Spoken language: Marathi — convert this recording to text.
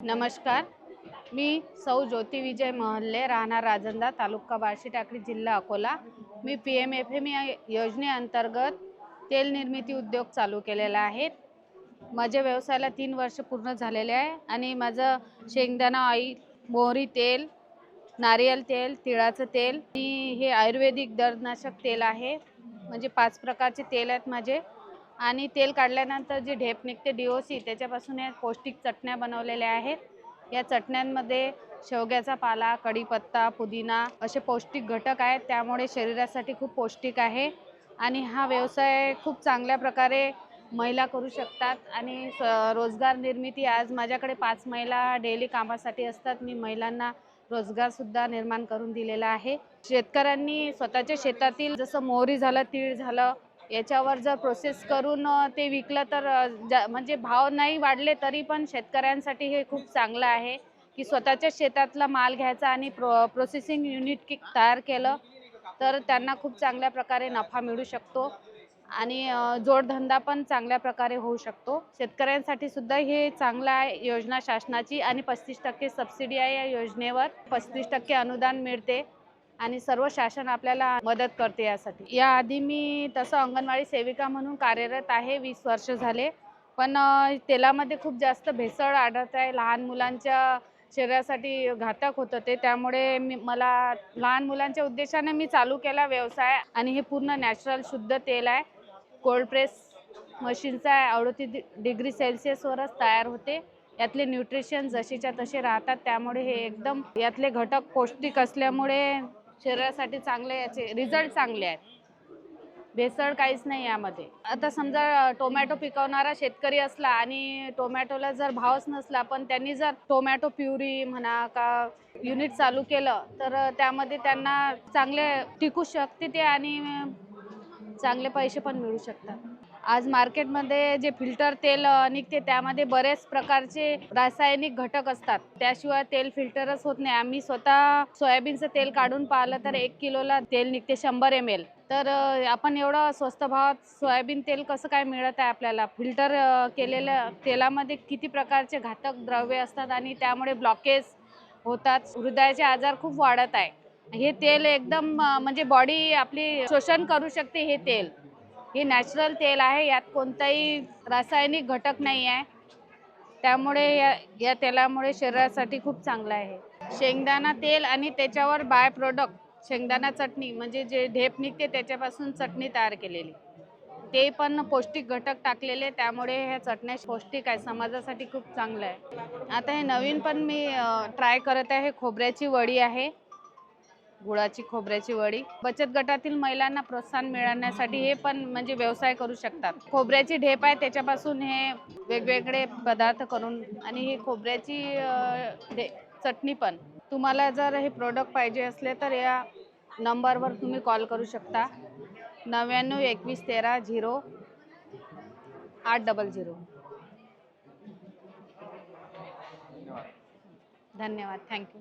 नमस्कार. मी सौ ज्योती विजय महल्ले राहणार राजंदा तालुका बार्शी टाकळी जिल्हा अकोला. मी पी एम एफ एम या योजनेअंतर्गत तेल निर्मिती उद्योग चालू केलेला आहे. माझ्या व्यवसायाला तीन वर्ष पूर्ण झालेले आहे आणि माझं शेंगदाणा ऑइल मोहरी तेल नारियल तेल तिळाचं तेल आणि हे आयुर्वेदिक दर्दनाशक तेल आहे. म्हणजे पाच प्रकारचे तेल आहेत माझे. आणि तेल काढल्यानंतर जी ढेप निघते डी ओ सी त्याच्यापासून या पौष्टिक चटण्या बनवलेल्या आहेत. या चटण्यांमध्ये शेवग्याचा पाला कढीपत्ता पुदिना असे पौष्टिक घटक आहेत. त्यामुळे शरीरासाठी खूप पौष्टिक आहे आणि हा व्यवसाय खूप चांगल्या प्रकारे महिला करू शकतात आणि स- रोजगार निर्मिती आज माझ्याकडे पाच महिला डेली कामासाठी असतात. मी महिलांना रोजगारसुद्धा निर्माण करून दिलेला आहे. शेतकऱ्यांनी स्वतःच्या शेतातील जसं मोहरी झालं तीळ झालं याच्यावर जर प्रोसेस करून ते विकलं तर म्हणजे भाव नाही वाढले तरी पण शेतकऱ्यांसाठी हे खूप चांगलं आहे की स्वतःच्या शेतातला माल घ्यायचा आणि प्रो प्रोसेसिंग युनिट तयार केलं तर त्यांना खूप चांगल्या प्रकारे नफा मिळू शकतो आणि जोडधंदा पण चांगल्या प्रकारे होऊ शकतो. शेतकऱ्यांसाठी सुद्धा हे चांगलं आहे योजना शासनाची आणि पस्तीस टक्के सबसिडी आहे या योजनेवर. पस्तीस टक्के अनुदान मिळते. आणि सर्व शासन आपल्याला मदत करते यासाठी. याआधी मी तसं अंगणवाडी सेविका म्हणून कार्यरत आहे वीस वर्ष झाले. पण तेलामध्ये खूप जास्त भेसळ आढळत आहे. लहान मुलांच्या शरीरासाठी घातक होतं ते. त्यामुळे मी मला लहान मुलांच्या उद्देशाने मी चालू केला व्यवसाय आणि हे पूर्ण नॅचरल शुद्ध तेल आहे. कोल्ड प्रेस मशीनचा आहे. अडतीस डिग्री सेल्सिअसवरच तयार होते. यातले न्यूट्रिशन जशीच्या तसे राहतात. त्यामुळे हे एकदम यातले घटक पौष्टिक असल्यामुळे शरीरासाठी चांगले याचे रिझल्ट चांगले आहेत. भेसळ काहीच नाही यामध्ये. आता समजा टोमॅटो पिकवणारा शेतकरी असला आणि टोमॅटोला जर भावच नसला पण त्यांनी जर टोमॅटो प्युरी म्हणा का युनिट चालू केलं तर त्यामध्ये त्यांना चांगले टिकू शकते ते आणि चांगले पैसे पण मिळू शकतात. आज मार्केटमध्ये जे फिल्टर तेल निघते त्यामध्ये बरेच प्रकारचे रासायनिक घटक असतात. त्याशिवाय तेल फिल्टरच होत नाही. आम्ही स्वतः सोयाबीनचं तेल काढून पाहिलं तर एक किलोला तेल निघते शंभर एम एल तर आपण एवढं स्वस्त भावात सोयाबीन तेल कसं काय मिळत आहे आपल्याला? फिल्टर केलेल्या तेलामध्ये किती प्रकारचे घातक द्रव्य असतात आणि त्यामुळे ब्लॉकेज होतात. हृदयाचे आजार खूप वाढत आहे. हे तेल एकदम म्हणजे बॉडी आपली शोषण करू शकते हे तेल. हे नॅचरल तेल आहे यात कोणताही रासायनिक घटक नाही आहे. त्यामुळे या या तेलामुळे शरीरासाठी खूप चांगलं आहे. शेंगदाणा तेल आणि त्याच्यावर बाय प्रोडक्ट शेंगदाणा चटणी म्हणजे जे ढेप निघते त्याच्यापासून चटणी तयार केलेली. ते पण पौष्टिक घटक टाकलेले त्यामुळे ह्या चटण्या पौष्टिक आहे समाजासाठी खूप चांगलं आहे. आता हे नवीन पण मी ट्राय करत आहे खोबऱ्याची वडी आहे. गुळाची खोबऱ्याची वडी. बचत गटातील महिलांना प्रोत्साहन मिळवण्यासाठी हे पण म्हणजे व्यवसाय करू शकतात. खोबऱ्याची ढेप आहे त्याच्यापासून हे वेगवेगळे पदार्थ करून आणि ही खोबऱ्याची चटणी पण. तुम्हाला जर हे प्रोडक्ट पाहिजे असले तर या नंबरवर तुम्ही कॉल करू शकता. नव्याण्णव एकवीस तेरा झिरो आठ डबल झिरो. धन्यवाद. थँक्यू